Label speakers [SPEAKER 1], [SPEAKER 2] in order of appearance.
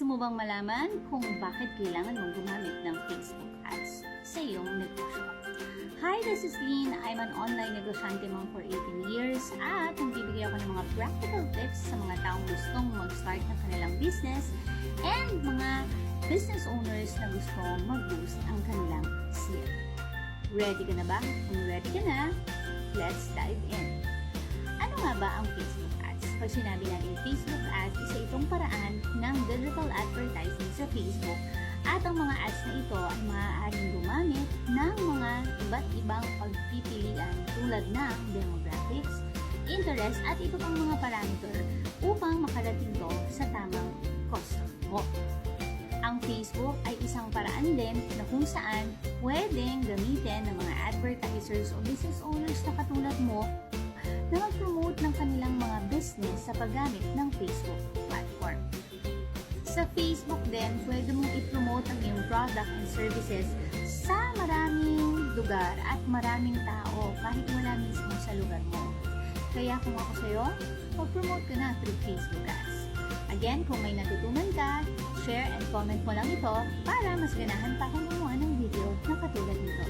[SPEAKER 1] Gusto mo bang malaman kung bakit kailangan mong gumamit ng Facebook ads sa iyong negosyo? Hi, this is Lynn. I'm an online negosyante mom for 18 years at nagbibigay ako ng mga practical tips sa mga taong gustong mag-start ng kanilang business and mga business owners na gusto mag-boost ang kanilang sale. Ready ka na ba? Kung ready ka na, let's dive in. Ano nga ba ang Facebook Pag sinabi natin Facebook ads, isa itong paraan ng digital advertising sa Facebook at ang mga ads na ito ay maaaring gumamit ng mga iba't ibang pagpipilian tulad ng demographics, interest at iba pang mga parameter upang makarating to sa tamang customer mo. Ang Facebook ay isang paraan din na kung saan pwedeng gamitin ng mga advertisers o business owners na katulad mo sa paggamit ng Facebook platform. Sa Facebook din, pwede mong i-promote ang iyong product and services sa maraming lugar at maraming tao kahit wala mismo sa lugar mo. Kaya kung ako sa'yo, mag-promote ka na through Facebook ads. Again, kung may natutunan ka, share and comment mo lang ito para mas ganahan pa akong gumawa ng video na katulad nito.